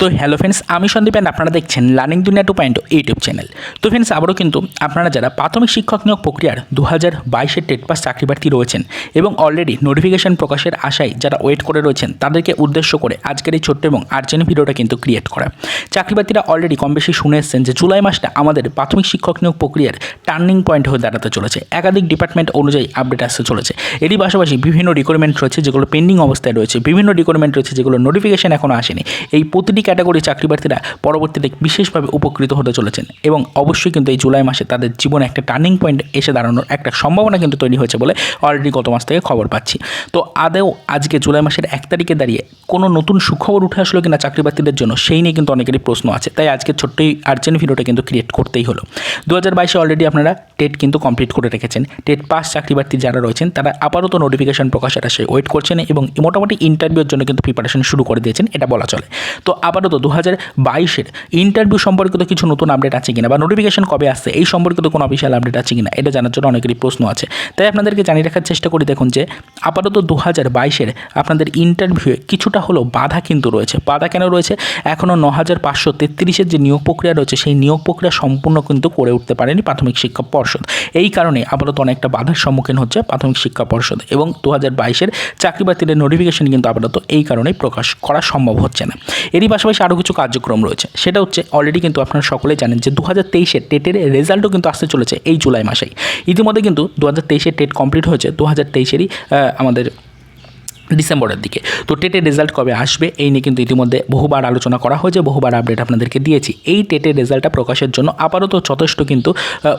তো hello friends আমি Sandeep and আপনারা দেখছেন learning Duniya two point YouTube channel তো ফ্রেন্ডস আবারও কিন্তু আপনারা যারা প্রাথমিক শিক্ষক নিয়োগ প্রক্রিয়ার দু হাজার বাইশের টেট পাস চাকরিপ্রার্থী রয়েছেন এবং অলরেডি নোটিফিকেশন প্রকাশের আশায় যারা ওয়েট করে রয়েছেন, তাদেরকে উদ্দেশ্য করে আজকের এই ছোট্ট এবং আর্জেন্ট ভিডিওটা কিন্তু ক্রিয়েট করা। চাকরিপ্রার্থীরা অলরেডি কম বেশি শুনে এসছেন যে জুলাই মাসটা আমাদের প্রাথমিক শিক্ষক নিয়োগ প্রক্রিয়ার টার্নিং পয়েন্ট হয়ে দাঁড়াতে চলেছে। একাধিক ডিপার্টমেন্ট অনুযায়ী আপডেট আসতে চলেছে। এরই পাশাপাশি বিভিন্ন রিকোয়ারমেন্ট রয়েছে যেগুলো পেন্ডিং অবস্থায় রয়েছে। বিভিন্ন রিকোয়ারমেন্ট রয়েছে যেগুলো নোটিফিকেশন এখনও আসেনি। এই প্রতিটি ক্যাটাগরি চাকরিপ্রার্থীরা পরবর্তীতে বিশেষভাবে উপকৃত হতে চলেছেন। এবং অবশ্যই কিন্তু এই জুলাই মাসে তাদের জীবনে একটা টার্নিং পয়েন্ট এসে দাঁড়ানোর একটা সম্ভাবনা কিন্তু তৈরি হয়েছে বলে অলরেডি গত মাস থেকে খবর পাচ্ছি। তো আদেও আজকে জুলাই মাসের এক তারিখে দাঁড়িয়ে কোনো নতুন সুখবর উঠে আসলো কিনা চাকরিপ্রার্থীদের জন্য সেই নিয়ে কিন্তু অনেকেরই প্রশ্ন আছে। তাই আজকে ছোট্ট এই আর্জেন্ট ভিডিওটা কিন্তু ক্রিয়েট করতেই হলো। দু হাজার বাইশে অলরেডি আপনারা টেট কিন্তু কমপ্লিট করে রেখেছেন। টেট পাস চাকরিপ্রার্থী যারা রয়েছেন, তারা আপাতত নোটিফিকেশন প্রকাশের আশায় ওয়েট করছেন এবং মোটামুটি ইন্টারভিউর জন্য কিন্তু প্রিপারেশন শুরু করে দিয়েছেন, এটা বলা চলে। তো আপাতত দু হাজার বাইশের ইন্টারভিউ সম্পর্কিত কিছু নতুন আপডেট আছে কিনা বা নোটিফিকেশন কবে আসছে, এই সম্পর্কিত কোনো অফিসিয়াল আপডেট আছে কিনা, এটা জানার জন্য অনেকেরই প্রশ্ন আছে। তাই আপনাদেরকে জানিয়ে রাখার চেষ্টা করি, দেখুন যে আপাতত দু হাজার বাইশের আপনাদের ইন্টারভিউয়ে কিছুটা হলেও বাধা কিন্তু রয়েছে। বাধা কেন রয়েছে? এখনও ন হাজার পাঁচশো তেত্রিশের যে নিয়োগ প্রক্রিয়া রয়েছে, সেই নিয়োগ প্রক্রিয়া সম্পূর্ণ কিন্তু করে উঠতে পারেনি প্রাথমিক শিক্ষা পর্ষদ। এই কারণে আপাতত অনেকটা বাধার সম্মুখীন হচ্ছে প্রাথমিক শিক্ষা পর্ষদ এবং দু হাজার বাইশের চাকরি বাতিলের নোটিফিকেশন কিন্তু আপাতত এই কারণেই প্রকাশ করা সম্ভব হচ্ছে না। এরই পাশাপাশি আরও কিছু কার্যক্রম রয়েছে। সেটা হচ্ছে অলরেডি কিন্তু আপনারা সকলে জানেন যে দু হাজার তেইশের টেটের রেজাল্টও কিন্তু আসতে চলেছে এই জুলাই মাসেই। ইতিমধ্যে কিন্তু দু হাজার তেইশের টেট কমপ্লিট হয়েছে। দু হাজার তেইশেরই আমাদের ডিসেম্বরের দিকে। তো টেটের রেজাল্ট কবে আসবে এই নিয়ে কিন্তু ইতিমধ্যে বহুবার আলোচনা করা হয়েছে, বহুবার আপডেট আপনাদেরকে দিয়েছি। এই টেটের রেজাল্টটা প্রকাশের জন্য আপাতত যথেষ্ট কিন্তু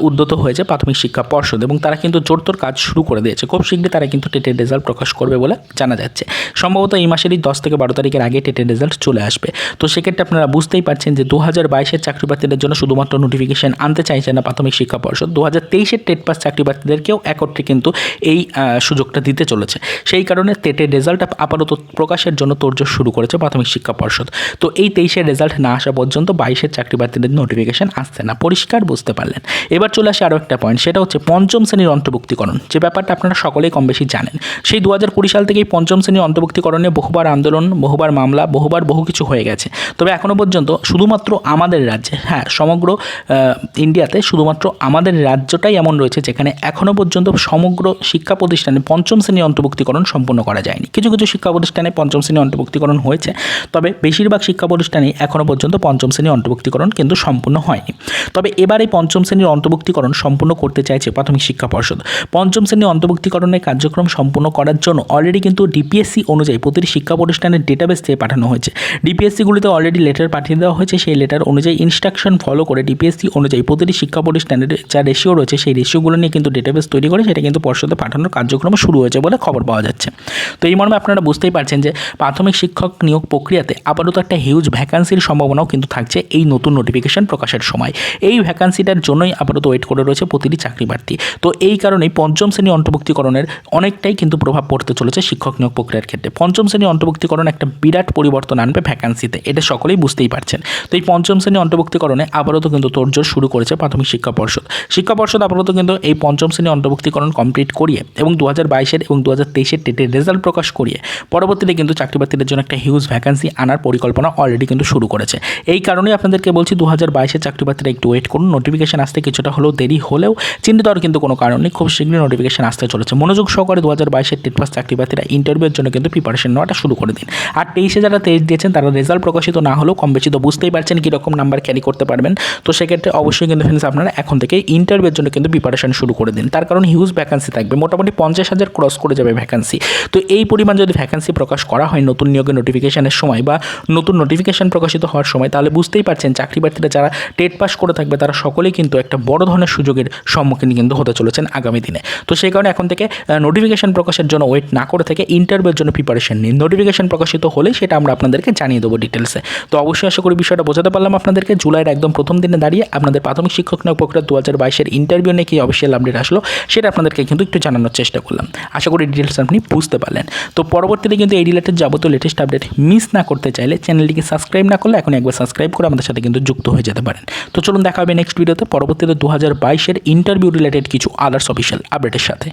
উদ্যত হয়েছে প্রাথমিক শিক্ষা পর্ষদ এবং তারা কিন্তু জোরতোর কাজ শুরু করে দিয়েছে। খুব শীঘ্রই তারা কিন্তু টেটের রেজাল্ট প্রকাশ করবে বলে জানা যাচ্ছে। সম্ভবত এই মাসেরই দশ থেকে বারো তারিখের আগে টেটের রেজাল্ট চলে আসবে। তো সেক্ষেত্রে আপনারা বুঝতেই পারছেন যে দু হাজার বাইশের চাকরিপ্রার্থীদের জন্য শুধুমাত্র নোটিফিকেশন আনতে চাইছে না প্রাথমিক শিক্ষা পর্ষদ। দু হাজার তেইশের টেট পাস চাকরিপ্রার্থীদেরকেও একত্রে কিন্তু এই সুযোগটা দিতে চলেছে। সেই কারণে টেটের রেজাল্ট আপাতত প্রকাশের জন্য তোড়জোড় শুরু করেছে প্রাথমিক শিক্ষা পর্ষদ। তো এই তেইশের রেজাল্ট না আসা পর্যন্ত বাইশের চাকরিপ্রার্থীদের নোটিফিকেশন আসছে না। পরিষ্কার বুঝতে পারলেন। এবার চলে আসে আরও একটা পয়েন্ট সেটা হচ্ছে পঞ্চম শ্রেণির অন্তর্ভুক্তিকরণ। যে ব্যাপারটা আপনারা সকলেই কম বেশি জানেন, সেই দু হাজার কুড়ি সাল থেকেই পঞ্চম শ্রেণির অন্তর্ভুক্তিকরণে বহুবার আন্দোলন, বহুবার মামলা, বহুবার বহু কিছু হয়ে গেছে। তবে এখনও পর্যন্ত শুধুমাত্র আমাদের রাজ্যে হ্যাঁ সমগ্র ইন্ডিয়াতে শুধুমাত্র আমাদের রাজ্যটাই এমন রয়েছে যেখানে এখনও পর্যন্ত সমগ্র শিক্ষা প্রতিষ্ঠানে পঞ্চম শ্রেণির অন্তর্ভুক্তিকরণ সম্পন্ন করা যায়নি। কিছু কিছু শিক্ষা প্রতিষ্ঠানে পঞ্চম শ্রেণি অন্তর্ভুক্তিকরণ হয়েছে, তবে বেশিরভাগ শিক্ষা প্রতিষ্ঠানেই এখনও পর্যন্ত পঞ্চম শ্রেণি অন্তর্ভুক্তিকরণ কিন্তু সম্পূর্ণ হয়নি। তবে এবার এই পঞ্চম শ্রেণির অন্তর্ভুক্তিকরণ সম্পূর্ণ করতে চাইছে প্রাথমিক শিক্ষা পর্ষদ। পঞ্চম শ্রেণির অন্তর্ভুক্তিকরণের কার্যক্রম সম্পূর্ণ করার জন্য অলরেডি কিন্তু ডিপিএসসি অনুযায়ী প্রতিটি শিক্ষা প্রতিষ্ঠানের ডেটাবেস থেকে পাঠানো হয়েছে। ডিপিএসসিগুলিতে অলরেডি লেটার পাঠিয়ে দেওয়া হয়েছে, সেই লেটার অনুযায়ী ইনস্ট্রাকশন ফলো করে ডিপিএসসি অনুযায়ী প্রতিটি শিক্ষা প্রতিষ্ঠানের যা রেশিও রয়েছে, সেই রেশিওগুলো নিয়ে কিন্তু ডেটাবেস তৈরি করে সেটা কিন্তু পর্ষদে পাঠানোর কার্যক্রম শুরু হয়েছে বলে খবর পাওয়া যাচ্ছে। তো এই মর্মে আপনারা বুঝতেই পারছেন যে প্রাথমিক শিক্ষক নিয়োগ প্রক্রিয়াতে আপাতত একটা হিউজ ভ্যাকান্সির সম্ভাবনাও কিন্তু থাকছে এই নতুন নোটিফিকেশন প্রকাশের সময়। এই ভ্যাকান্সিটার জন্যই আপাতত ওয়েট করে রয়েছে প্রতিটি চাকরি প্রার্থী তো এই কারণেই পঞ্চম শ্রেণি অন্তর্ভুক্তিকরণের অনেকটাই কিন্তু প্রভাব পড়তে চলেছে শিক্ষক নিয়োগ প্রক্রিয়ার ক্ষেত্রে। পঞ্চম শ্রেণি অন্তর্ভুক্তিকরণ একটা বিরাট পরিবর্তন আনবে ভ্যাকান্সিতে এটা সকলেই বুঝতেই পারছেন। তো এই পঞ্চম শ্রেণি অন্তর্ভুক্তিকরণে আপাতত কিন্তু তোড়জোড় শুরু করেছে প্রাথমিক শিক্ষা পর্ষদ। শিক্ষা পর্ষদ আপাতত কিন্তু এই পঞ্চম শ্রেণি অন্তর্ভুক্তিকরণ কমপ্লিট করিয়ে এবং দু হাজার বাইশের এবং দু হাজার তেইশের টেটের রেজাল্ট প্রকাশ করিয়ে পরবর্তীতে কিন্তু চাকরিপ্রার্থীদের জন্য একটা হিউজ ভ্যাকান্সি আনার পরিকল্পনা অলরেডি কিন্তু শুরু করেছে। এই কারণেই আপনাদেরকে বলছি দু হাজার বাইশের চাকরিপ্রার্থীরা একটু ওয়েট করুন। নোটিফিকেশন আসতে কিছুটা হলেও দেরি হলেও চিন্তিত হওয়ার কিন্তু কোনো কারণ নেই। খুব শীঘ্রই নোটিফিকেশন আসতে চলেছে। মনোযোগ সহকারে দু হাজার বাইশের টেট পাস চাকরিপ্রার্থীরা ইন্টারভিউর জন্য কিন্তু প্রিপারেশন নেওয়াটা শুরু করে দিন। আর তেইশে যারা তেইশ দিয়েছেন, তারা রেজাল্ট প্রকাশিত না হলেও কম বেশি তো বুঝতেই পারছেন কীরকম নাম্বার ক্যারি করতে পারবেন। তো সেক্ষেত্রে অবশ্যই কিন্তু ফ্রেন্ডস আপনারা এখন থেকে ইন্টারভিউর জন্য কিন্তু প্রিপারেশন শুরু করে দিন। তার কারণ হিউজ ভ্যাকান্সি থাকবে। মোটামুটি পঞ্চাশ হাজার ক্রস করে যাবে ভ্যাকান্সি তো এই পরিমাণ যদি ভ্যাকান্সি প্রকাশ করা হয় নতুন নিয়োগের নোটিফিকেশনের সময় বা নতুন নোটিফিকেশন প্রকাশিত হওয়ার সময়, তাহলে বুঝতেই পারছেন চাকরি প্রার্থীরা যারা টেট পাস করে থাকবে, তারা সকলেই কিন্তু একটা বড় ধরনের সুযোগের সম্মুখীন কিন্তু হতে চলেছেন আগামী দিনে। তো সেই কারণে এখন থেকে নোটিফিকেশন প্রকাশের জন্য ওয়েট না করে থেকে ইন্টারভিউর জন্য প্রিপারেশন নিন। নোটিফিকেশন প্রকাশিত হলে সেটা আমরা আপনাদেরকে জানিয়ে দেবো ডিটেলসে তো অবশ্যই আশা করি বিষয়টা বোঝাতে পারলাম আপনাদেরকে। জুলাইয়ের একদম প্রথম দিনে দাঁড়িয়ে আপনাদের প্রাথমিক শিক্ষক নিয়োগ প্রক্রিয়া দু হাজার বাইশের ইন্টারভিউ নিয়ে কি অফিসিয়াল আপডেট আসলো, সেটা আপনাদেরকে কিন্তু একটু জানানোর চেষ্টা করলাম। আশা করি ডিটেলস আপনি বুঝতে পারলেন। তো পরবর্তীতে কিন্তু এই রিলেটেড যাবতীয় লেটেস্ট আপডেট মিস না করতে চাইলে চ্যানেলটিকে সাবস্ক্রাইব না করলে এখন একবার সাবস্ক্রাইব করে আমাদের সাথে কিন্তু যুক্ত হয়ে যেতে পারেন। তো চলুন দেখা হবে নেক্সট ভিডিওতে পরবর্তীতে দু হাজার বাইশের ইন্টারভিউ রিলেটেড কিছু আদার্স অফিসিয়াল আপডেটের সাথে।